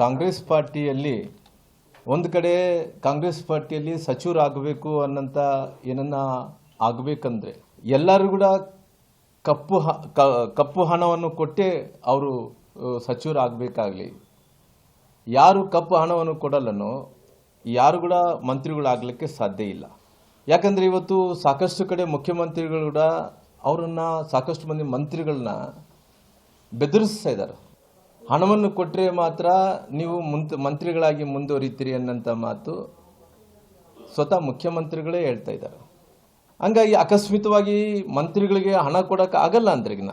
ಕಾಂಗ್ರೆಸ್ ಪಾರ್ಟಿಯಲ್ಲಿ ಒಂದು ಕಡೆ ಕಾಂಗ್ರೆಸ್ ಪಾರ್ಟಿಯಲ್ಲಿ ಸಚಿವರಾಗಬೇಕು ಅನ್ನೋಂಥ ಏನನ್ನ ಆಗಬೇಕಂದ್ರೆ ಎಲ್ಲರೂ ಕೂಡ ಕಪ್ಪು ಕಪ್ಪು ಹಣವನ್ನು ಕೊಟ್ಟೇ ಅವರು ಸಚಿವರಾಗಬೇಕಾಗಲಿ ಯಾರು ಕಪ್ಪು ಹಣವನ್ನು ಕೊಡಲ್ಲನೋ ಯಾರು ಕೂಡ ಮಂತ್ರಿಗಳಾಗಲಿಕ್ಕೆ ಸಾಧ್ಯ ಇಲ್ಲ. ಯಾಕಂದರೆ ಇವತ್ತು ಸಾಕಷ್ಟು ಕಡೆ ಮುಖ್ಯಮಂತ್ರಿಗಳು ಕೂಡ ಅವರನ್ನು ಸಾಕಷ್ಟು ಮಂದಿ ಮಂತ್ರಿಗಳನ್ನ ಬೆದರಿಸ್ತಾ ಇದ್ದಾರೆ. ಹಣವನ್ನು ಕೊಟ್ಟರೆ ಮಾತ್ರ ನೀವು ಮುಂತ, ಮಂತ್ರಿಗಳಾಗಿ ಮುಂದುವರಿತೀರಿ ಅನ್ನೋಂಥ ಮಾತು ಸ್ವತಃ ಮುಖ್ಯಮಂತ್ರಿಗಳೇ ಹೇಳ್ತಾ ಇದ್ದಾರೆ. ಹಂಗಾಗಿ ಅಕಸ್ಮಿತವಾಗಿ ಮಂತ್ರಿಗಳಿಗೆ ಹಣ ಕೊಡೋಕೆ ಆಗಲ್ಲ ಅಂದ್ರಿಗಿನ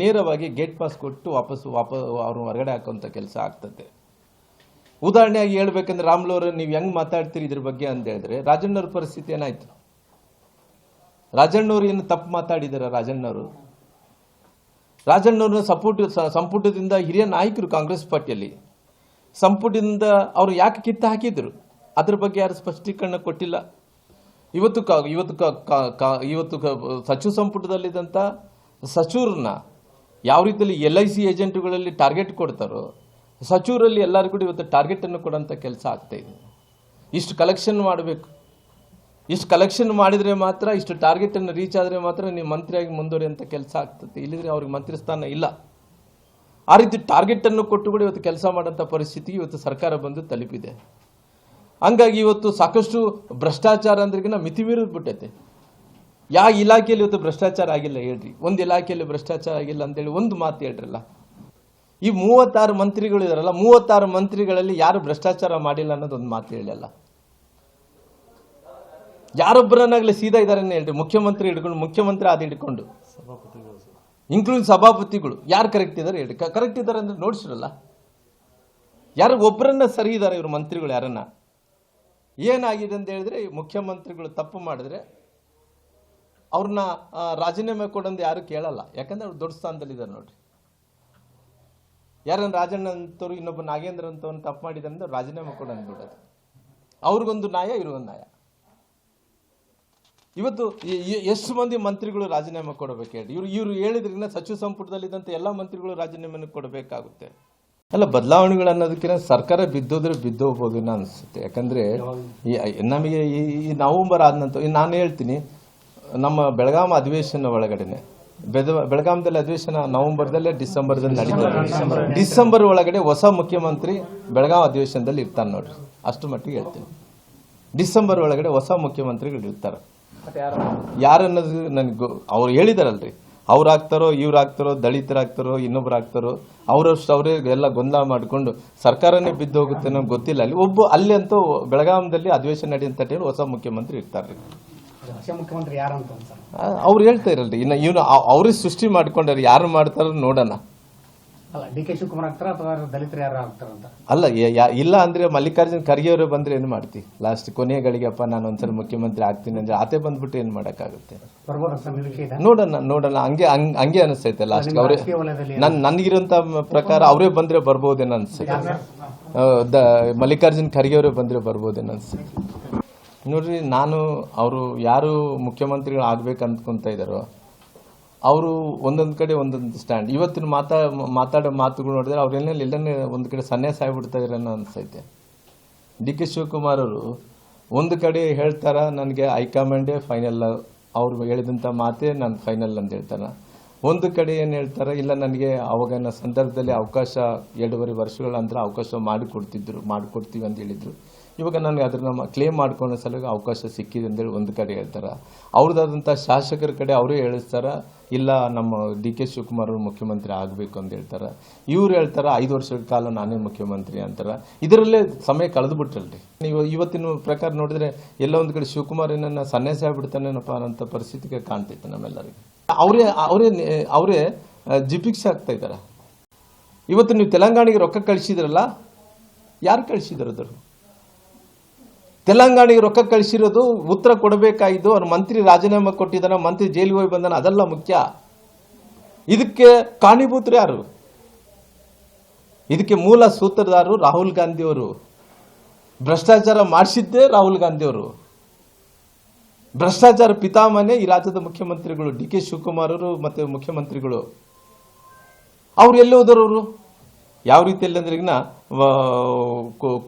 ನೇರವಾಗಿ ಗೇಟ್ ಪಾಸ್ ಕೊಟ್ಟು ವಾಪಸ್ಸು ವಾಪಸ್ ಅವ್ರನ್ನ ಹೊರಗಡೆ ಹಾಕೋಂಥ ಕೆಲಸ ಆಗ್ತದೆ. ಉದಾಹರಣೆಯಾಗಿ ಹೇಳ್ಬೇಕಂದ್ರೆ ರಾಮ್ಲೋರ್ ನೀವು ಹೆಂಗ್ ಮಾತಾಡ್ತೀರಿ ಇದ್ರ ಬಗ್ಗೆ ಅಂತ ಹೇಳಿದ್ರೆ ರಾಜಣ್ಣವ್ರ ಪರಿಸ್ಥಿತಿ ಏನಾಯ್ತು? ರಾಜಣ್ಣವ್ರು ಏನು ತಪ್ಪು ಮಾತಾಡಿದಾರ ರಾಜಣ್ಣವರು? ರಾಜಣ್ಣವ್ರನ್ನ ಸಪೋರ್ಟ್ ಸಂಪುಟದಿಂದ ಹಿರಿಯ ನಾಯಕರು ಕಾಂಗ್ರೆಸ್ ಪಾರ್ಟಿಯಲ್ಲಿ. ಸಂಪುಟದಿಂದ ಅವರು ಯಾಕೆ ಕಿತ್ತು ಹಾಕಿದ್ರು? ಅದ್ರ ಬಗ್ಗೆ ಯಾರು ಸ್ಪಷ್ಟೀಕರಣ ಕೊಟ್ಟಿಲ್ಲ. ಇವತ್ತು ಕ, ಇವತ್ತು ಇವತ್ತು ಸಚಿವ ಸಂಪುಟದಲ್ಲಿದ್ದಂಥ ಸಚಿವರನ್ನ ಯಾವ ರೀತಿಯಲ್ಲಿ ಎಲ್ ಐ ಸಿ ಏಜೆಂಟ್ಗಳಲ್ಲಿ ಟಾರ್ಗೆಟ್ ಕೊಡ್ತಾರೋ, ಸಚಿವರಲ್ಲಿ ಎಲ್ಲರೂ ಕೂಡ ಇವತ್ತು ಟಾರ್ಗೆಟನ್ನು ಕೊಡೋಂಥ ಕೆಲಸ ಆಗ್ತಾಯಿದೆ ಇಷ್ಟು ಕಲೆಕ್ಷನ್ ಮಾಡಬೇಕು. ಇಷ್ಟು ಕಲೆಕ್ಷನ್ ಮಾಡಿದರೆ ಮಾತ್ರ, ಇಷ್ಟು ಟಾರ್ಗೆಟನ್ನು ರೀಚ್ ಆದರೆ ಮಾತ್ರ ನೀವು ಮಂತ್ರಿಯಾಗಿ ಮುಂದುವರಿಯುವಂಥ ಕೆಲಸ ಆಗ್ತದೆ. ಇಲ್ಲಿದ್ರೆ ಅವ್ರಿಗೆ ಮಂತ್ರಿ ಸ್ಥಾನ ಇಲ್ಲ. ಆ ರೀತಿ ಟಾರ್ಗೆಟನ್ನು ಕೊಟ್ಟು ಕೂಡ ಇವತ್ತು ಕೆಲಸ ಮಾಡೋಂಥ ಪರಿಸ್ಥಿತಿ ಇವತ್ತು ಸರ್ಕಾರ ಬಂದು ತಲುಪಿದೆ. ಹಂಗಾಗಿ ಇವತ್ತು ಸಾಕಷ್ಟು ಭ್ರಷ್ಟಾಚಾರ ಅಂದ್ರಿಗಿನ ಮಿತಿ ಬಿಟ್ಟೈತೆ. ಯಾವ ಇಲಾಖೆಯಲ್ಲಿ ಇವತ್ತು ಭ್ರಷ್ಟಾಚಾರ ಆಗಿಲ್ಲ ಹೇಳ್ರಿ. ಒಂದು ಇಲಾಖೆಯಲ್ಲಿ ಭ್ರಷ್ಟಾಚಾರ ಆಗಿಲ್ಲ ಅಂತೇಳಿ ಒಂದು ಮಾತು ಹೇಳ್ರಲ್ಲ. ಈ ಮೂವತ್ತಾರು ಮಂತ್ರಿಗಳು ಇದಾರಲ್ಲ, ಮೂವತ್ತಾರು ಮಂತ್ರಿಗಳಲ್ಲಿ ಯಾರು ಭ್ರಷ್ಟಾಚಾರ ಮಾಡಿಲ್ಲ ಅನ್ನೋದೊಂದು ಮಾತು ಹೇಳಲ್ಲ. ಯಾರೊಬ್ಬರನ್ನಾಗಲಿ ಸೀದಾ ಇದ್ದಾರೆ ಹೇಳ್ರಿ. ಮುಖ್ಯಮಂತ್ರಿ ಹಿಡ್ಕೊಂಡು, ಮುಖ್ಯಮಂತ್ರಿ ಆದ ಹಿಡ್ಕೊಂಡು. ಇನ್ಕ್ಲೂಡಿಂಗ್ ಸಭಾಪತಿಗಳು. ಯಾರು ಕರೆಕ್ಟ್ ಇದ್ದಾರೆ ಹೇಳಿ ಕರೆಕ್ಟ್ ಇದ್ದಾರೆ ಅಂದ್ರೆ ನೋಡಿಸಿರಲ್ಲ. ಯಾರು ಒಬ್ಬರನ್ನ ಸರಿ ಇದ್ದಾರೆ ಇವರು ಮಂತ್ರಿಗಳು ಯಾರನ್ನ? ಏನಾಗಿದೆ ಅಂತ ಹೇಳಿದ್ರೆ ಮುಖ್ಯಮಂತ್ರಿಗಳು ತಪ್ಪು ಮಾಡಿದ್ರೆ ಅವ್ರನ್ನ ರಾಜೀನಾಮೆ ಕೊಡಂದು ಯಾರು ಕೇಳಲ್ಲ. ಯಾಕಂದ್ರೆ ಅವ್ರು ದೊಡ್ಡ ಸ್ಥಾನದಲ್ಲಿ ಇದ್ದಾರೆ ನೋಡ್ರಿ. ಯಾರನ್ನ ರಾಜಣ್ಣ ಅಂತವ್ರು, ಇನ್ನೊಬ್ಬ ನಾಗೇಂದ್ರ ಅಂತವ್ನು ತಪ್ಪು ಮಾಡಿದಾರೆ ಅಂದ್ರೆ ರಾಜೀನಾಮೆ ಕೊಡಂದು ಬಿಡೋದು. ಅವ್ರಿಗೊಂದು ನ್ಯಾಯ, ಇವ್ರಿಗೊಂದು ನ್ಯಾಯ. ಇವತ್ತು ಎಷ್ಟು ಮಂದಿ ಮಂತ್ರಿಗಳು ರಾಜೀನಾಮೆ ಕೊಡಬೇಕು ಹೇಳಿ? ಇವರು ಇವರು ಹೇಳಿದ್ರಿಂದ ಸಚಿವ ಸಂಪುಟದಲ್ಲಿದ್ದಂಥ ಎಲ್ಲ ಮಂತ್ರಿಗಳು ರಾಜೀನಾಮೆಯನ್ನು ಕೊಡಬೇಕಾಗುತ್ತೆ. ಅಲ್ಲ, ಬದಲಾವಣೆಗಳು ಅನ್ನೋದಕ್ಕಿಂತ ಸರ್ಕಾರ ಬಿದ್ದೋದ್ರೆ ಬಿದ್ದೋಗ್ಬೋದು ಅನಿಸುತ್ತೆ. ಯಾಕಂದರೆ ಈ ನಮಗೆ ಈ ನವಂಬರ್ ಆದ ನಂತರ ನಾನು ಹೇಳ್ತೀನಿ, ನಮ್ಮ ಬೆಳಗಾಂ ಅಧಿವೇಶನ ಒಳಗಡೆನೆ. ಬೆದ- ಬೆಳಗಾಂದಲ್ಲಿ ಅಧಿವೇಶನ ನವೆಂಬರ್ದಲ್ಲೇ ಡಿಸೆಂಬರ್ದಲ್ಲಿ ನಡೀತದೆ ಡಿಸೆಂಬರ್ ಒಳಗಡೆ ಹೊಸ ಮುಖ್ಯಮಂತ್ರಿ ಬೆಳಗಾಂ ಅಧಿವೇಶನದಲ್ಲಿ ಇರ್ತಾನೆ ನೋಡ್ರಿ. ಅಷ್ಟು ಮಟ್ಟಿಗೆ ಹೇಳ್ತೀನಿ. ಡಿಸೆಂಬರ್ ಒಳಗಡೆ ಹೊಸ ಮುಖ್ಯಮಂತ್ರಿಗಳು ಇರ್ತಾರೆ. ಯಾರನ್ನೋದು ನನಗೆ ಅವ್ರು ಹೇಳಿದಾರಲ್ರಿ. ಅವ್ರು ಆಗ್ತಾರೋ ಇವ್ರು ಆಗ್ತಾರೋ ದಲಿತರಾಗ್ತಾರೋ ಇನ್ನೊಬ್ರು ಆಗ್ತಾರೋ ಅವರಷ್ಟು ಅವರೇ ಎಲ್ಲ ಗೊಂದಲ ಮಾಡಿಕೊಂಡು ಸರ್ಕಾರನೇ ಬಿದ್ದು ಹೋಗುತ್ತೆ ನಮ್ಗೆ ಗೊತ್ತಿಲ್ಲ. ಅಲ್ಲಿ ಒಬ್ಬ ಅಲ್ಲಿ ಅಂತೂ ಬೆಳಗಾಂದಲ್ಲಿ ಅಧಿವೇಶನ ನಡೆಯುವಂತ ಹೇಳಿ ಹೊಸ ಮುಖ್ಯಮಂತ್ರಿ ಇರ್ತಾರೆ ಅವ್ರು ಹೇಳ್ತಾ ಇರಲ್ರಿ. ಇನ್ನು ಇವನು ಅವ್ರಿಗೆ ಸೃಷ್ಟಿ ಮಾಡ್ಕೊಂಡ್ರಿ ಯಾರು ಮಾಡ್ತಾರೋ ನೋಡೋಣ. ಅಲ್ಲ ಡಿ ಕೆ ಶಿವಕುಮಾರ್ ಆಗ್ತಾರ ಅಥವಾ ದಲಿತರು ಯಾರು ಆಗ್ತಾರ ಅಂತ? ಅಲ್ಲ ಯಾ- ಇಲ್ಲ ಅಂದ್ರೆ ಮಲ್ಲಿಕಾರ್ಜುನ್ ಖರ್ಗೆ ಅವರು ಬಂದ್ರೆ ಏನು ಮಾಡ್ತಿ? ಲಾಸ್ಟ್ ಕೊನೆಯ ಗಳಿಗೆಪ್ಪ ನಾನು ಒಂದ್ಸಲ ಮುಖ್ಯಮಂತ್ರಿ ಆಗ್ತೀನಿ ಅಂದ್ರೆ ಆತೆ ಬಂದ್ಬಿಟ್ಟು ಏನ್ ಮಾಡಕ್ಕಾಗುತ್ತೆ? ಬರ್ಬೋದ ಸರ್ ನಿರೀಕ್ಷೆ ಇದೆ? ನೋಡೋಣ ನೋಡೋಣ. ಹಂಗೆ ಹಂಗ್- ಹಂಗೆ ಅನಿಸ್ತೈತೆ ಲಾಸ್ಟ್ ನಿಮ್ಮ ಅವರೇ ರಾಜಕೀಯ ವಲಯದಲ್ಲಿ ನನ್ ನನ್ಗಿರೋಂತ ಪ್ರಕಾರ ಅವರೇ ಬಂದ್ರೆ ಬರ್ಬೋದೇನೋ ಅನ್ಸುತ್ತೆ? ಆ, ದ- ಮಲ್ಲಿಕಾರ್ಜುನ್ ಖರ್ಗೆ ಅವರೇ ಬಂದ್ರೆ ಬರ್ಬೋದೇನೋ ಅನ್ಸುತ್ತೆ? ನೋಡ್ರಿ ನಾನು ಅವರು ಯಾರು ಮುಖ್ಯಮಂತ್ರಿಗಳು ಆಗ್ಬೇಕು ಅಂದ್ಕೊಂತ ಇದ್ದಾರೋ ಅವರು ಒಂದೊಂದು ಕಡೆ ಒಂದೊಂದು ಸ್ಟ್ಯಾಂಡ್ ಇವತ್ತಿನ ಮಾತಾ, ಮಾತಾಡೋ ಮಾತುಗಳು ನೋಡಿದ್ರೆ ಅವ್ರೆಲ್ಲ ಎಲ್ಲನೇ ಒಂದು ಕಡೆ ಸನ್ಯಾಸ ಆಗಿಬಿಡ್ತಾ ಅನ್ನೋ ಅನಿಸೈತೆ. ಡಿ ಕೆ ಶಿವಕುಮಾರ್ ಅವರು ಒಂದು ಕಡೆ ಹೇಳ್ತಾರ, ನನಗೆ ಹೈಕಮಾಂಡೇ ಫೈನಲ್ ಅವ್ರು ಹೇಳಿದಂಥ ಮಾತೇ ನಾನು ಫೈನಲ್ ಅಂತ ಹೇಳ್ತಾರ ಒಂದು ಕಡೆ ಏನು ಹೇಳ್ತಾರೆ, ಇಲ್ಲ ನನಗೆ ಅವಾಗಿನ ಸಂದರ್ಭದಲ್ಲಿ ಅವಕಾಶ ಎರಡೂವರೆ ವರ್ಷಗಳ ನಂತರ ಅವಕಾಶ ಮಾಡಿಕೊಡ್ತಿದ್ರು, ಮಾಡಿಕೊಡ್ತೀವಿ ಅಂತ ಹೇಳಿದರು. ಇವಾಗ ನನಗೆ ನಮ್ಮ ಕ್ಲೇಮ್ ಮಾಡ್ಕೊಳ್ಳೋ ಸಲುವಾಗಿ ಅವಕಾಶ ಸಿಕ್ಕಿದೆ ಅಂತೇಳಿ ಒಂದು ಕಡೆ ಹೇಳ್ತಾರೆ. ಅವ್ರದ್ದಾದಂಥ ಶಾಸಕರ ಕಡೆ ಅವರೇ ಹೇಳಿಸ್ತಾರೆ, ಇಲ್ಲ ನಮ್ಮ ಡಿ ಕೆ ಶಿವಕುಮಾರ್ ಅವರು ಮುಖ್ಯಮಂತ್ರಿ ಆಗಬೇಕು ಅಂತ ಹೇಳ್ತಾರೆ. ಇವ್ರು ಹೇಳ್ತಾರೆ, ಐದು ವರ್ಷದ ಕಾಲ ನಾನೇ ಮುಖ್ಯಮಂತ್ರಿ ಅಂತಾರೆ. ಇದರಲ್ಲೇ ಸಮಯ ಕಳೆದು ಬಿಟ್ರಲ್ರಿ. ನೀವು ಇವತ್ತಿನ ಪ್ರಕಾರ ನೋಡಿದ್ರೆ ಎಲ್ಲ ಒಂದು ಕಡೆ ಶಿವಕುಮಾರ್ ಏನನ್ನ ಸನ್ಯಾಸ ಆಗ್ಬಿಡ್ತಾನೇನಪ್ಪ ಅನ್ನೋಂಥ ಪರಿಸ್ಥಿತಿಗೆ ಕಾಣ್ತೈತೆ ನಮ್ಮೆಲ್ಲರಿಗೆ. ಅವರೇ ಅವರೇ ಅವರೇ ಜಿಪಿಕ್ಸ್ ಆಗ್ತಾ ಇದ್ದಾರೆ. ಇವತ್ತು ನೀವು ತೆಲಂಗಾಣಿಗೆ ರೊಕ್ಕ ಕಳಿಸಿದ್ರಲ್ಲ, ಯಾರು ಕಳಿಸಿದ್ರು ತೆಲಂಗಾಣಿಗೆ ರೊಕ್ಕ ಕಳಿಸಿರೋದು ಉತ್ತರ ಕೊಡಬೇಕಾಯಿತು, ಅವ್ರ ಮಂತ್ರಿ ರಾಜೀನಾಮೆ ಕೊಟ್ಟಿದ್ದಾನೆ, ಮಂತ್ರಿ ಜೈಲಿಗೆ ಹೋಗಿ ಬಂದಾನ, ಅದೆಲ್ಲ ಮುಖ್ಯ. ಇದಕ್ಕೆ ಕಾಣಿಭೂತರು ಯಾರು? ಇದಕ್ಕೆ ಮೂಲ ಸೂತ್ರಧಾರರು ರಾಹುಲ್ ಗಾಂಧಿಯವರು. ಭ್ರಷ್ಟಾಚಾರ ಮಾಡಿಸಿದ್ದೇ ರಾಹುಲ್ ಗಾಂಧಿಯವರು. ಭ್ರಷ್ಟಾಚಾರ ಪಿತಾಮನೆ ಈ ರಾಜ್ಯದ ಮುಖ್ಯಮಂತ್ರಿಗಳು ಡಿ ಕೆ ಶಿವಕುಮಾರ್ ಅವರು ಮತ್ತೆ ಮುಖ್ಯಮಂತ್ರಿಗಳು. ಅವ್ರು ಎಲ್ಲಿ ಹೋದರು ಅವರು? ಯಾವ ರೀತಿಯಲ್ಲಿ ಅಂದ್ರೆ ಈಗಿನ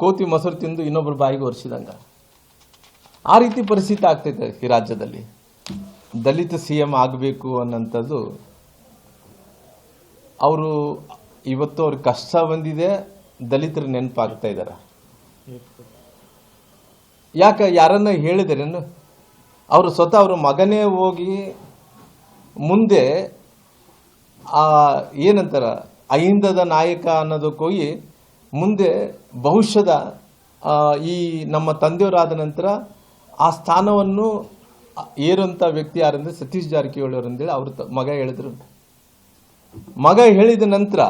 ಕೋತಿ ಮೊಸರು ತಿಂದು ಇನ್ನೊಬ್ಬರು ಬಾಯಿಗೆ ಒರೆಸಿದಂಗ. ಆ ರೀತಿ ಪರಿಸ್ಥಿತಿ ಆಗ್ತೈತೆ ಈ ರಾಜ್ಯದಲ್ಲಿ. ದಲಿತ ಸಿ ಎಂ ಆಗಬೇಕು ಅನ್ನೋಂಥದ್ದು ಅವರು ಇವತ್ತು ಅವ್ರಿಗೆ ಕಷ್ಟ ಬಂದಿದೆ, ದಲಿತರು ನೆನಪಾಗ್ತಾ ಇದ್ದಾರೆ ಯಾಕೆ, ಯಾರನ್ನ ಹೇಳಿದರೇನು ಅವರು ಸ್ವತಃ ಅವರು ಮಗನೇ ಹೋಗಿ ಮುಂದೆ ಆ ಏನಂತಾರ, ಅಹಿಂದದ ನಾಯಕ ಅನ್ನೋದಕ್ಕೆ ಹೋಗಿ ಮುಂದೆ ಭವಿಷ್ಯದ ಈ ನಮ್ಮ ತಂದೆಯವರಾದ ನಂತರ ಆ ಸ್ಥಾನವನ್ನು ಏರುವಂಥ ವ್ಯಕ್ತಿ ಯಾರಂದ್ರೆ ಸತೀಶ್ ಜಾರಕಿಹೊಳಿ ಅವರು ಅವ್ರ ಮಗ ಹೇಳಿದ್ರು ಮಗ ಹೇಳಿದ ನಂತರ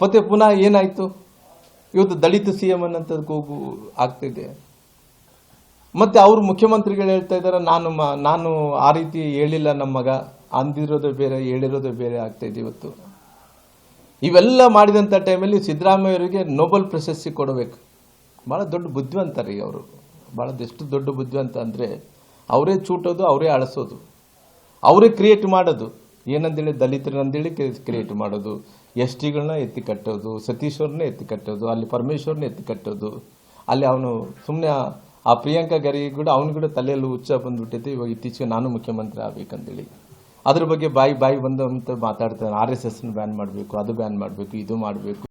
ಮತ್ತೆ ಪುನಃ ಏನಾಯ್ತು? ಇವತ್ತು ದಲಿತ ಸಿ ಎಂ ಅನ್ನೋಂಥದ್ದು ಕೂಗು ಆಗ್ತಿದೆ. ಮತ್ತೆ ಅವರು ಮುಖ್ಯಮಂತ್ರಿಗಳು ಹೇಳ್ತಾ ಇದ್ದಾರೆ ನಾನು ನಾನು ಆ ರೀತಿ ಹೇಳಿಲ್ಲ ನಮ್ಮ ಮಗ. ಅಂದಿರೋದು ಬೇರೆ, ಹೇಳಿರೋದು ಬೇರೆ ಆಗ್ತಾ ಇದೆ ಇವತ್ತು. ಇವೆಲ್ಲ ಮಾಡಿದಂಥ ಟೈಮಲ್ಲಿ ಸಿದ್ದರಾಮಯ್ಯವರಿಗೆ ನೋಬೆಲ್ ಪ್ರಶಸ್ತಿ ಕೊಡಬೇಕು. ಭಾಳ ದೊಡ್ಡ ಬುದ್ಧಿವಂತ ರೀ ಅವರು. ಭಾಳ ಎಷ್ಟು ದೊಡ್ಡ ಬುದ್ಧಿವಂತ ಅಂದರೆ, ಅವರೇ ಚೂಟೋದು, ಅವರೇ ಅಳಿಸೋದು. ಅವರೇ ಕ್ರಿಯೇಟ್ ಮಾಡೋದು. ಏನಂದೇಳಿ ದಲಿತರಂತೇಳಿ ಕ್ರಿಯೇಟ್ ಮಾಡೋದು. ಎಸ್ ಟಿಗಳನ್ನ ಎತ್ತಿ ಕಟ್ಟೋದು ಸತೀಶ್ವರನ್ನ ಎತ್ತಿ ಕಟ್ಟೋದು, ಅಲ್ಲಿ ಪರಮೇಶ್ವರನ್ನ ಎತ್ತಿ ಕಟ್ಟೋದು. ಅಲ್ಲಿ ಅವನು ಸುಮ್ಮನೆ ಆ ಪ್ರಿಯಾಂಕಾ ಗಾರಿಗೆ ಕೂಡ ಅವ್ನು ಕೂಡ ತಲೆಯಲ್ಲಿ ಹುಚ್ಚ ಬಂದ್ಬಿಟ್ಟೈತೆ ಇವಾಗ ಇತ್ತೀಚೆಗೆ ನಾನು ಮುಖ್ಯಮಂತ್ರಿ ಆಗ್ಬೇಕಂತೇಳಿ. ಅದ್ರ ಬಗ್ಗೆ ಬಾಯಿ ಬಾಯಿ ಬಂದಂತ ಮಾತಾಡ್ತಾನೆ ಆರ್ ಎಸ್ ಎಸ್ನ ಬ್ಯಾನ್ ಮಾಡಬೇಕು, ಅದು ಬ್ಯಾನ್ ಮಾಡಬೇಕು, ಇದು ಮಾಡಬೇಕು.